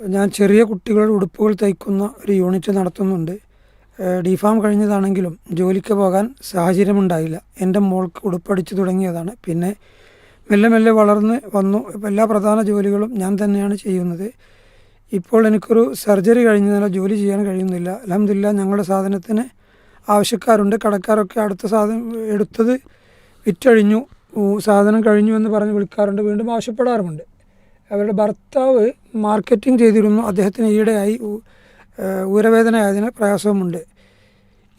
ഞാൻ ചെറിയ കുട്ടികളുടെ ഉടുപ്പുകൾ തയ്ക്കുന്ന ഒരു യൂണിറ്റ് നടത്തുന്നുണ്ട്. ഡിഫാം കഴിഞ്ഞതാണെങ്കിലും ജോലിക്ക് പോകാൻ സാഹചര്യമുണ്ടായില്ല. എന്റെ മോൾക്ക് ഉടുപ്പടിച്ചു തുടങ്ങിയതാണ്. പിന്നെ മെല്ലെ മെല്ലെ വളർന്ന് വന്നു. എല്ലാ പ്രധാന ജോലികളും ഞാൻ തന്നെയാണ് ചെയ്യുന്നത്. ഇപ്പോൾ എനിക്കൊരു സർജറി കഴിഞ്ഞതിനാൽ ജോലി ചെയ്യാൻ കഴിയുന്നില്ല. അലഹമില്ല ഞങ്ങളുടെ സാധനത്തിന് ആവശ്യക്കാരുണ്ട്. കടക്കാരൊക്കെ അടുത്ത സാധനം എടുത്തത് വിറ്റഴിഞ്ഞു. സാധനം കഴിഞ്ഞു എന്ന് പറഞ്ഞ് വിളിക്കാറുണ്ട്. വീണ്ടും ആവശ്യപ്പെടാറുമുണ്ട്. അവരുടെ ഭർത്താവ് മാർക്കറ്റിംഗ് ചെയ്തിരുന്നു. അദ്ദേഹത്തിന് ഈയിടെയായി ഊരവേദനയായതിന് പ്രയാസവുമുണ്ട്.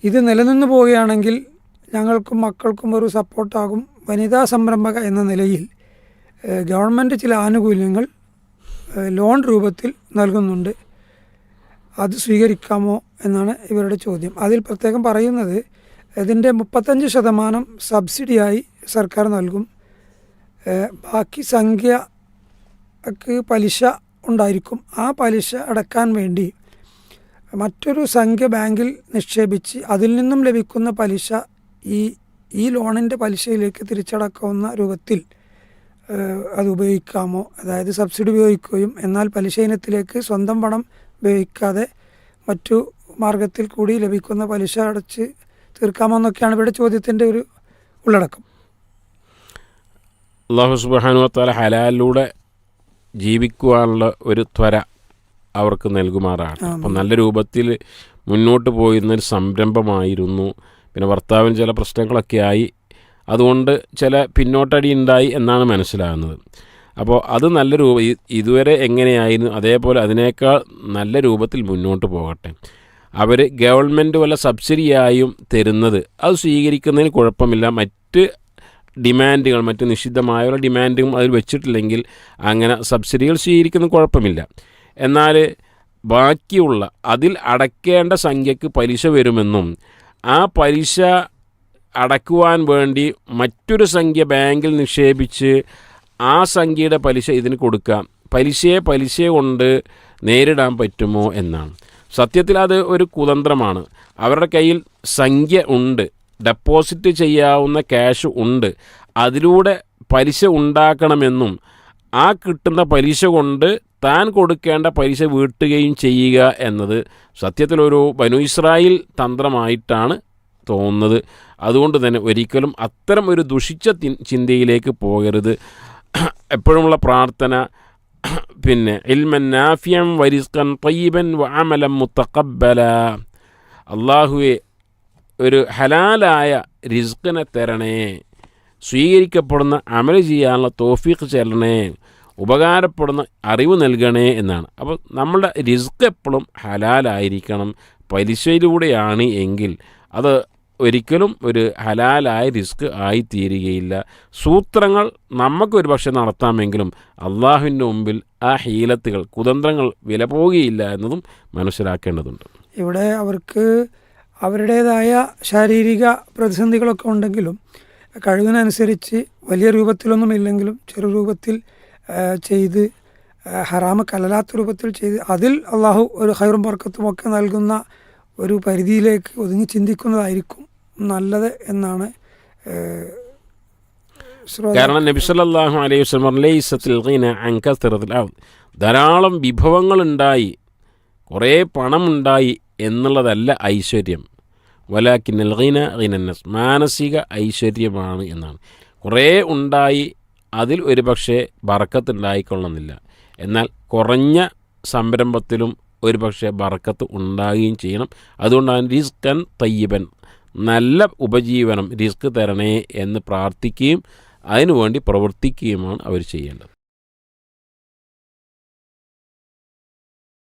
ഇത് നിലനിന്ന് പോവുകയാണെങ്കിൽ ഞങ്ങൾക്കും മക്കൾക്കും ഒരു സപ്പോർട്ടാകും വനിതാ സംരംഭക എന്ന നിലയിൽ ഗവൺമെന്റ് ചില ആനുകൂല്യങ്ങൾ ലോൺ രൂപത്തിൽ നൽകുന്നുണ്ട്. അത് സ്വീകരിക്കാമോ എന്നാണ് ഇവരുടെ ചോദ്യം. അതിൽ പ്രത്യേകം പറയുന്നത് ഇതിന്റെ മുപ്പത്തഞ്ച് ശതമാനം സബ്സിഡിയായി സർക്കാർ നൽകും. ബാക്കി ബാക്കി സംഖ്യക്ക് പലിശ ഉണ്ടായിരിക്കും. ആ പലിശ അടക്കാൻ വേണ്ടി മറ്റൊരു സംഖ്യ ബാങ്കിൽ നിക്ഷേപിച്ച് അതിൽ നിന്നും ലഭിക്കുന്ന പലിശ ഈ ഈ ലോണിന്റെ പലിശയിലേക്ക് തിരിച്ചടക്കാവുന്ന രൂപത്തിൽ അത് ഉപയോഗിക്കാമോ? അതായത് സബ്സിഡി ഉപയോഗിക്കുകയും എന്നാൽ പലിശ ഇനത്തിലേക്ക് സ്വന്തം പണം ഉപയോഗിക്കാതെ മറ്റു മാർഗത്തിൽ കൂടി ലഭിക്കുന്ന പലിശ അടച്ച് തീർക്കാമോ എന്നൊക്കെയാണ് ഇവിടെ ചോദ്യത്തിന്റെ ഒരു ഉള്ളടക്കം. അള്ളാഹു സുബാനുവത്താല താല ഹലാലിലൂടെ ജീവിക്കുവാനുള്ള ഒരു ത്വര അവർക്ക് നൽകുമാറാണ് അപ്പം നല്ല രൂപത്തിൽ മുന്നോട്ട് പോയിരുന്നൊരു സംരംഭമായിരുന്നു. പിന്നെ ഭർത്താവിന് ചില പ്രശ്നങ്ങളൊക്കെ ആയി. അതുകൊണ്ട് ചില പിന്നോട്ടടി ഉണ്ടായി എന്നാണ് മനസ്സിലാകുന്നത്. അപ്പോൾ അത് നല്ല രൂപ ഇതുവരെ എങ്ങനെയായിരുന്നു? അതേപോലെ അതിനേക്കാൾ നല്ല രൂപത്തിൽ മുന്നോട്ട് പോകട്ടെ. അവർ ഗവൺമെന്റ് വല്ല സബ്സിഡിയായും തരുന്നത് അത് സ്വീകരിക്കുന്നതിന് കുഴപ്പമില്ല. മറ്റ് ഡിമാൻഡുകൾ മറ്റ് നിഷിദ്ധമായ ഡിമാൻഡും അതിൽ വെച്ചിട്ടില്ലെങ്കിൽ അങ്ങനെ സബ്സിഡികൾ സ്വീകരിക്കുന്നത് കുഴപ്പമില്ല. എന്നാൽ ബാക്കിയുള്ള അതിൽ അടയ്ക്കേണ്ട സംഖ്യക്ക് പലിശ വരുമെന്നും ആ പലിശ അടക്കുവാൻ വേണ്ടി മറ്റൊരു സംഖ്യ ബാങ്കിൽ നിക്ഷേപിച്ച് ആ സംഖ്യയുടെ പലിശ ഇതിന് കൊടുക്കാം പലിശയെ പലിശ കൊണ്ട് നേരിടാൻ പറ്റുമോ എന്നാണ്. സത്യത്തിൽ അത് ഒരു കുതന്ത്രമാണ്. അവരുടെ കയ്യിൽ സംഖ്യ ഉണ്ട്. ഡെപ്പോസിറ്റ് ചെയ്യാവുന്ന ക്യാഷ് ഉണ്ട്. അതിലൂടെ പലിശ ഉണ്ടാക്കണമെന്നും ആ കിട്ടുന്ന പലിശ കൊണ്ട് താൻ കൊടുക്കേണ്ട പലിശ വീട്ടുകയും ചെയ്യുക എന്നത് സത്യത്തിലൊരു ബനു ഇസ്രായേൽ തന്ത്രമായിട്ടാണ് തോന്നുന്നത്. അതുകൊണ്ട് തന്നെ ഒരിക്കലും അത്തരം ഒരു ദുഷിച്ച ചിന്തയിലേക്ക് പോകരുത്. എപ്പോഴുമുള്ള പ്രാർത്ഥന പിന്നെ ഇൽമൻ നാഫിയം വരിസ്കൻ തയ്യബൻ വാമലം മുത്തക്കബല അള്ളാഹുവെ ഒരു ഹലാലായ റിസ്ക്കിനെ തരണേ സ്വീകരിക്കപ്പെടുന്ന അമൽ ചെയ്യാനുള്ള തോഫീക്ക് ചെല്ലണേ ഉപകാരപ്പെടുന്ന അറിവ് നൽകണേ എന്നാണ്. അപ്പോൾ നമ്മളുടെ റിസ്ക് എപ്പോഴും ഹലാലായിരിക്കണം പലിശയിലൂടെയാണ് എങ്കിൽ അത് ഒരിക്കലും ഒരു ഹലാലായ റിസ്ക് ആയിത്തീരുകയില്ല. സൂത്രങ്ങൾ നമുക്കൊരു പക്ഷെ നടത്താമെങ്കിലും അള്ളാഹുവിന്റെ മുമ്പിൽ ആ ഹീലത്തുകൾ കുതന്ത്രങ്ങൾ വില പോവുകയില്ല എന്നതും മനസ്സിലാക്കേണ്ടതുണ്ട്. ഇവിടെ അവർക്ക് അവരുടേതായ ശാരീരിക പ്രതിസന്ധികളൊക്കെ ഉണ്ടെങ്കിലും കഴിവിനനുസരിച്ച് വലിയ രൂപത്തിലൊന്നും ഇല്ലെങ്കിലും ചെറു രൂപത്തിൽ ചെയ്ത് ഹറാമ കലലാത്ത രൂപത്തിൽ ചെയ്ത് അതിൽ അള്ളാഹു ഒരു ഹൈറും ബർക്കത്തും ഒക്കെ നൽകുന്ന ഒരു പരിധിയിലേക്ക് ഒതുങ്ങി ചിന്തിക്കുന്നതായിരിക്കും നല്ലത് എന്നാണ് കാരണം നബി സല്ലല്ലാഹു അലൈഹി വസല്ലം "ലൈസത്തിൽ ഗിന അൻ ഔദ് ധാരാളം വിഭവങ്ങളുണ്ടായി കുറേ പണമുണ്ടായി എന്നുള്ളതല്ല ഐശ്വര്യം. വലാക്കി നൽകീന റീനന്നസ് മാനസിക ഐശ്വര്യമാണ് എന്നാണ്. കുറേ ഉണ്ടായി അതിൽ ഒരു പക്ഷേ ബറക്കത്തുണ്ടായിക്കൊള്ളുന്നില്ല എന്നാൽ കുറഞ്ഞ സംരംഭത്തിലും ഒരു പക്ഷേ ബറക്കത്ത് ഉണ്ടാകുകയും ചെയ്യണം. അതുകൊണ്ടാണ് റിസ്കൻ തയ്യബൻ. നല്ല ഉപജീവനം റിസ്ക് തരണേ എന്ന് പ്രാർത്ഥിക്കുകയും അതിനുവേണ്ടി പ്രവർത്തിക്കുകയുമാണ് അവർ ചെയ്യേണ്ടത്.